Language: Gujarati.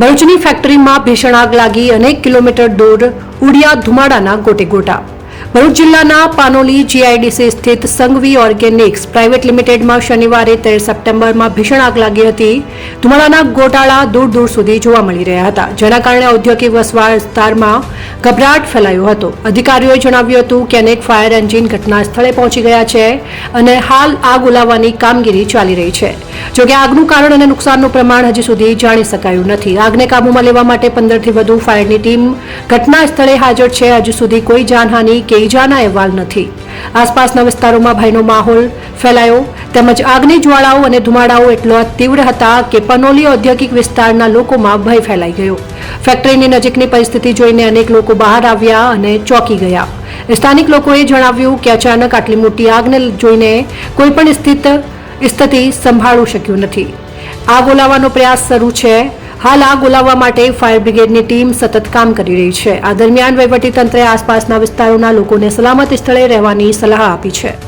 ભરૂચની ફેક્ટરીમાં ભીષણ આગ લાગી અનેક કિલોમીટર દૂર ઉડિયા ધુમાડાના ગોટે ગોટા. ભરૂચ જિલ્લાના પાનોલી જીઆઈડીસી સ્થિત સંઘવી ઓર્ગેનિક્સ પ્રાઇવેટ લિમિટેડમાં શનિવારે તેર સપ્ટેમ્બરમાં ભીષણ આગ લાગી હતી. ધુમાડાના ગોટાળા દૂર દૂર સુધી જોવા મળી રહ્યા હતા. જેના કારણે ઔદ્યોગિક વસવાટ વિસ્તારમાં ગભરાટ ફેલાયો હતો. અધિકારીઓએ જણાવ્યું હતું કે અનેક ફાયર એન્જિન ઘટના સ્થળે પહોંચી ગયા છે અને હાલ આગ ઓલાવવાની કામગીરી ચાલી રહી છે. જોકે આગનું કારણ અને નુકસાનનું પ્રમાણ હજી સુધી જાણી શકાયું નથી. આગને કાબૂમાં લેવા માટે પંદરથી વધુ ફાયરની ટીમ ઘટના સ્થળે હાજર છે. હજુ સુધી કોઈ જાનહાનિ કે ઈજાના અહેવાલ નથી. આસપાસના વિસ્તારોમાં ભયનો માહોલ ફેલાયો. તેમજ આગની જ્વાળાઓ અને ધુમાડાઓ એટલો તીવ્ર હતા કે પનોલી ઔદ્યોગિક વિસ્તારના લોકોમાં ભય ફેલાઈ ગયો. ફેક્ટરીની નજીકની પરિસ્થિતિ જોઈને અનેક લોકો બહાર આવ્યા અને ચોંકી ગયા. સ્થાનિક લોકોએ જણાવ્યું કે અચાનક આટલી મોટી આગને જોઈને કોઈ પણ સ્થિત સ્થિતિ સંભાળું શક્યું નથી. આગ ઓલાવવાનો પ્રયાસ શરૂ છે. હાલ આગ ઓલાવવા માટે ફાયર બ્રિગેડની ટીમ સતત કામ કરી રહી છે. આ દરમિયાન વહીવટીતંત્રે આસપાસના વિસ્તારોના લોકોને સલામત સ્થળે રહેવાની સલાહ આપી છે.